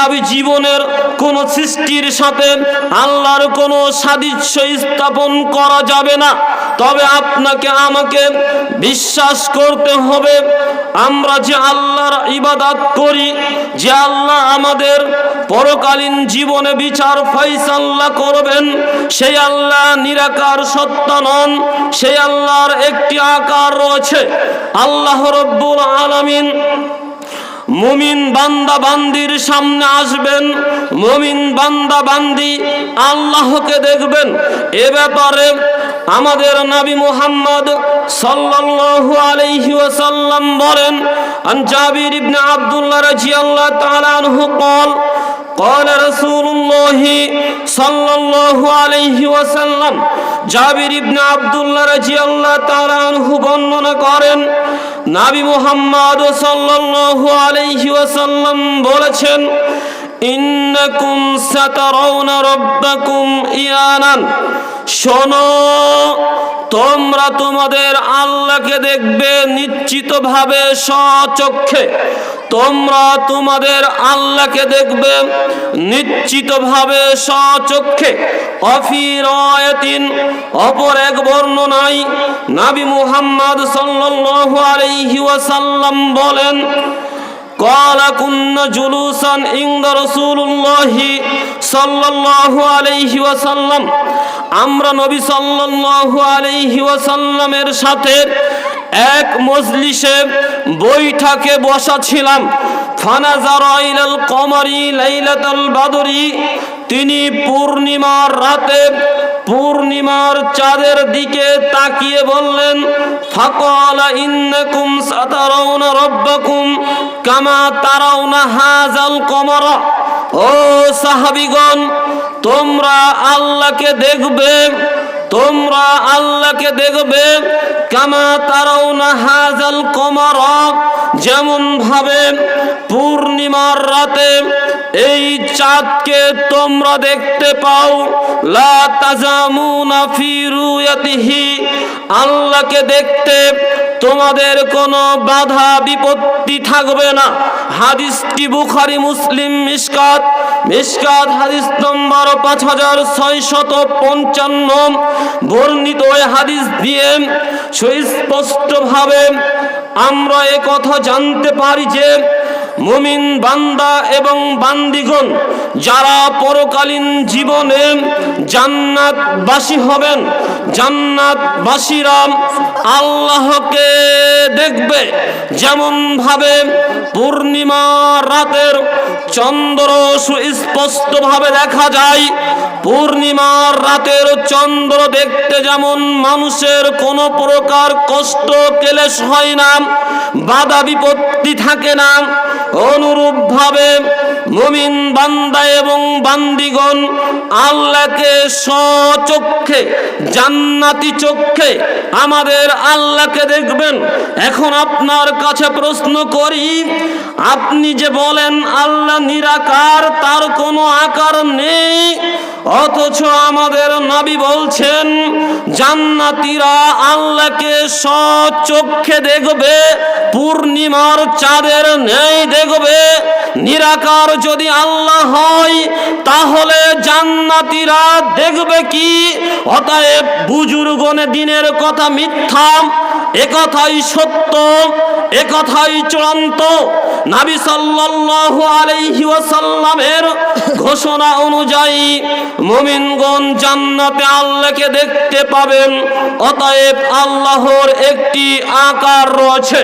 দুনিয়াবি জীবনের কোন সৃষ্টির সাথে আল্লাহর কোনো সাদৃশ্য স্থাপন করা যাবে না। তবে আপনাকে আমাকে বিশ্বাস করতে হবে, আমরা যে আল্লাহর ইবাদত করি, যে আল্লাহ আমাদের পরকালীন জীবনে বিচার ফয়সাল্লা করবেন, সেই আল্লাহ নিরাকার সত্তা নন, সেই আল্লাহর একটি আকার রয়েছে। আল্লাহ রব্বুল আলামিন মুমিন বান্দা বান্দির সামনে আসবেন মুমিন বান্দা বান্দি আল্লাহকে দেখবেন এ ব্যাপারে আমাদের নবী মুহাম্মদ সাল্লাল্লাহু আলাইহি ওয়াসাল্লাম বলেন আন জাবির ইবনে আব্দুল্লাহ রাদিয়াল্লাহু তাআলা আনহু قال قال رسول الله صلى الله عليه وسلم জাবির ইবনে আব্দুল্লাহ রাদিয়াল্লাহু তাআলা আনহু বর্ণনা করেন নবী মুহাম্মদ সাল্লাল্লাহু আলাইহি ওয়াসাল্লাম বলেছেন, ইন্নাকুম সাতারাউনা রাব্বাকুম ইয়ানান। শোনো, তোমরা তোমাদের আল্লাহকে দেখবে নিশ্চিতভাবে সচক্ষে। তোমরা তোমাদের আল্লাহকে দেখবে নিশ্চিতভাবে সচক্ষে অফিরায়াতিন অপর এক বর্ণনায় নাবি মুহাম্মদ সাল্লাল্লাহু আলাইহি ওয়াসাল্লাম বলেন قال كنا جلوسا عند رسول الله صلى الله عليه وسلم আমরা নবী সাল্লাল্লাহু আলাইহি ওয়াসাল্লামের সাথে এক মজলিসে বৈঠকে বসা ছিলাম ফানাজারা ইলাল কমারি লাইলাতাল বাদরি, তিনি পূর্ণিমার রাতে পূর্ণিমার চাঁদের দিকে তাকিয়ে বললেন, ফাকালা ইন্নাকুম সাতারাউনা রাব্বাকুম কামা তারাউনা হাজাল কমারা। ও সাহাবিগণ, তোমরা আল্লাহকে দেখবে তোমরা আল্লাহকে দেখবে কামা তারাও না হাজাল কমার যেমন ভাবে পূর্ণিমার রাতে এই চাঁদকে তোমরা দেখতে পাও। লা তাজামুনা ফি আল্লাহকে দেখতে তোমাদের কোনো বাধা বিপত্তি থাকবে না। হাদিসটি বুখারি, মুসলিম মিসকাত মিসকাত হাদিস নম্বর পাঁচ হাজার ছয়শত পঞ্চান্ন। বর্ণিত হাদিস দিয়ে সুস্পষ্টভাবে আমরা কথা জানতে পারি যে মুমিন বান্দা এবং বান্দিগণ যারা পরকালীন জীবনে জান্নাতবাসী হবেন, জান্নাতবাসীরা আল্লাহকে দেখবে। যেমন ভাবে পূর্ণিমা রাতের চন্দ্র সুস্পষ্ট ভাবে দেখা যায় পূর্ণিমার রাতের চন্দ্র দেখতে যেমন মানুষের কোনো প্রকার কষ্ট, কেলেশ হয় না, বাধা বিপত্তি থাকে না অনুরূপ ভাবে মুমিন বান্দা এবং বান্দিগণ আল্লাহকে সচক্ষে জান্নাতি চক্ষে আমাদের আল্লাহকে দেখবেন। এখন আপনার কাছে প্রশ্ন করি, আপনি যে বলেন আল্লাহ নিরাকার, তার কোনো আকার নেই। অথচ আমাদের নবী বলছেন, জান্নাতীরা আল্লাহকে সচক্ষে দেখবে, পূর্ণিমার চাঁদের ন্যায় দেখবে। নিরাকার যদি আল্লাহ হয়, তাহলে জান্নাতীরা দেখবে কি? অতএব বুজুর্গনে দিনের কথা মিথ্যা একথাই সত্য একথাই চূড়ান্ত। নাবি সাল্লাল্লাহু আলাইহি ওয়াসাল্লামের ঘোষণা অনুযায়ী মুমিনগণ জান্নাতে আল্লাহকে দেখতে পাবেন, অতএব আল্লাহর একটি আকার রয়েছে।